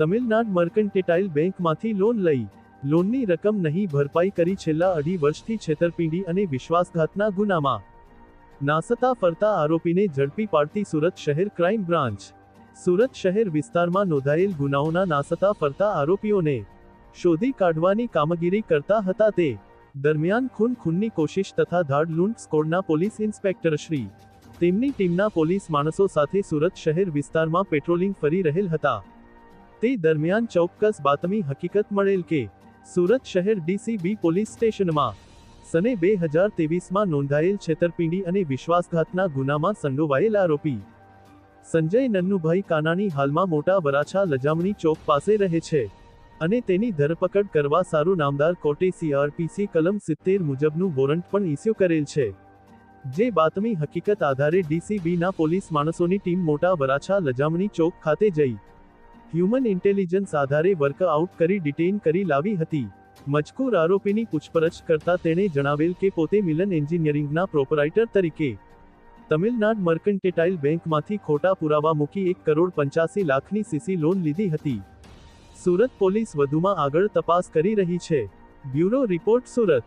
તમિલનાડ મર્કન્ટેટાઇલ બેંકમાંથી લોન લઈ લોનની રકમ નહીં ભરપાઈ કરી છેલ્લા અઢી વર્ષથી છેતરપિંડી અને વિશ્વાસઘાતના ગુનામાં. નાસતા ફરતા આરોપીને ઝડપી પાડતી સુરત શહેર ક્રાઇમ બ્રાન્ચ. સુરત શહેર વિસ્તારમાં નોંધાયેલ ગુનાઓના નાસતા ફરતા આરોપીઓને શોધી કાઢવાની કામગીરી કરતા હતા તે દરમિયાન ખૂન ખૂનની કોશિશ તથા ધાડ લૂંટ સ્કોડના પોલીસ ઇન્સ્પેક્ટર શ્રી તેમની ટીમના પોલીસ માણસો સાથે સુરત શહેર વિસ્તારમાં પેટ્રોલિંગ ફરી રહેલ હતા. તે દરમિયાન ચોક્કસ બાતમી હકીકત મળેલ કે સુરત શહેર ડીસીબી પોલીસ સ્ટેશનમાં સને બે હજાર તેવીસમાં નોંધાયેલ છેતરપિંડી અને વિશ્વાસઘાતના ગુનામાં સંડોવાયેલ આરોપી સંજય નન્નુભાઈ કાનાણી હાલમાં મોટા વરાછા લજામણી ચોક પાસે રહે છે અને તેની ધરપકડ કરવા સારું નામદાર કોર્ટે સીઆરપીસી કલમ સિત્તેર મુજબનું વોરંટ પણ ઇસ્યુ કરેલ છે. જે બાતમી હકીકત આધારે ડીસીબીના પોલીસ માણસોની ટીમ મોટા વરાછા લજામણી ચોક ખાતે જઈ હ્યુમન ઇન્ટેલિજન્સ આધારે વર્કઆઉટ કરી ડિટેઇન કરી લાવી હતી. મજકૂર આરોપીની પૂછપરછ કરતા તેણે જણાવેલ કે પોતે મિલન એન્જિનિયરિંગના પ્રોપરાઇટર તરીકે તમિલનાડ મર્કન્ટેટાઇલ બેંકમાંથી ખોટા પુરાવા મૂકી એક કરોડ પંચ્યાસી લાખની સીસી લોન લીધી હતી. સુરત પોલીસ વધુમાં આગળ તપાસ કરી રહી છે. Bureau report Surat.